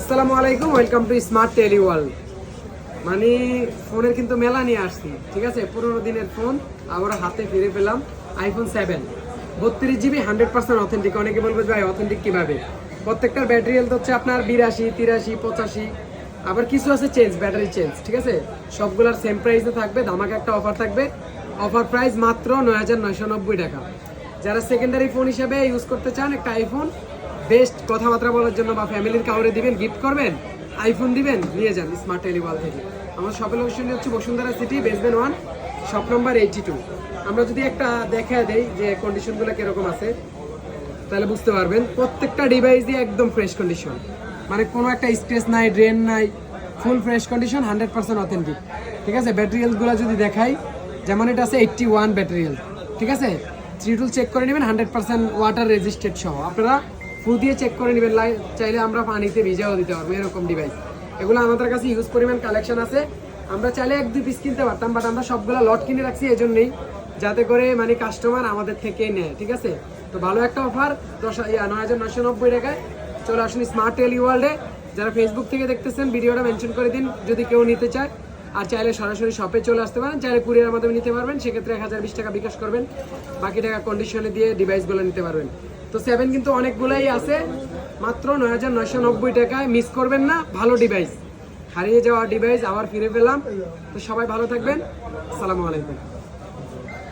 আসসালামু আলাইকুম welcome to smart tele world মানে ফোনের কিন্তু মেলা নিয়ে আসছি, ঠিক আছে? পুরোনো দিনের ফোন আবার হাতে ফিরে পেলাম আইফোন সেভেন বত্রিশ জিবি হান্ড্রেড পার্সেন্ট অথেন্টিক অনেকে বলবে ভাই অথেন্টিক কীভাবে? প্রত্যেকটার ব্যাটারি হেলথ হচ্ছে আপনার বিরাশি, তিরাশি, পঁচাশি। আবার কিছু আছে চেঞ্জ ব্যাটারি চেঞ্জ ঠিক আছে? সবগুলোর সেম প্রাইসে থাকবে, ধামাকা একটা অফার থাকবে। অফার প্রাইস মাত্র নয় হাজার নয়শো নব্বই টাকা। যারা সেকেন্ডারি ফোন হিসেবে ইউজ করতে চান, একটা আইফোন বেস্ট কথাবার্তা বলার জন্য বা ফ্যামিলির কাউরে দিবেন গিফট করবেন আইফোন দিবেন, নিয়ে যান স্মার্ট টেলিওয়াল থেকে। আমার শপের লোকেশন হচ্ছে Bashundhara city basement one shop number eighty two আমরা যদি একটা দেখা দেই যে কন্ডিশনগুলো কীরকম আছে, তাহলে বুঝতে পারবেন, প্রত্যেকটা ডিভাইস দিয়ে একদম ফ্রেশ কন্ডিশন মানে কোনো একটা স্ক্রেচ নাই ড্রেন নাই full fresh condition hundred percent authentic ঠিক আছে? ব্যাটারি হেলথগুলো যদি দেখাই, যেমন এটা আছে এইট্টি ওয়ান ব্যাটারি হেলথ ঠিক আছে? থ্রি টুল চেক করে নেবেন হান্ড্রেড পার্সেন্ট ওয়াটার রেজিস্টেড সহ। আপনারা ফু দিয়ে চেক করে নেবেন চাইলে আমরা পানিতে ভিজাও দিতে পারব, এরকম ডিভাইস এগুলো আমাদের কাছে ইউজ পরিমাণ কালেকশন আছে। আমরা চাইলে এক দুই পিস কিনতে পারতাম বাট আমরা সবগুলো লট কিনে রাখছি এই জন্যই যাতে করে মানে কাস্টমার আমাদের থেকে নেয়, ঠিক আছে? তো ভালো একটা অফার দশ নয় হাজার নশো নব্বই টাকায়। চলে আসুন স্মার্ট টেলি ওয়ার্ল্ডে যারা ফেসবুক থেকে দেখতেছেন, ভিডিওটা মেনশন করে দিন, যদি কেউ নিতে চায়। আর চাইলে সরাসরি শপে চলে আসতে পারেন। চাইলে কুরিয়ার মাধ্যমে নিতে পারবেন। সেক্ষেত্রে এক হাজার বিশ টাকা বিকাশ করবেন। বাকি টাকা কন্ডিশনে দিয়ে ডিভাইসগুলো নিতে পারবেন। তো সেভেন কিন্তু অনেকগুলোই আছে। মাত্র নয় হাজার নয়শো নব্বই টাকায় মিস করবেন না। ভালো ডিভাইস হারিয়ে যাওয়া ডিভাইস আবার ফিরে পেলাম। তো সবাই ভালো থাকবেন। আসসালামু আলাইকুম।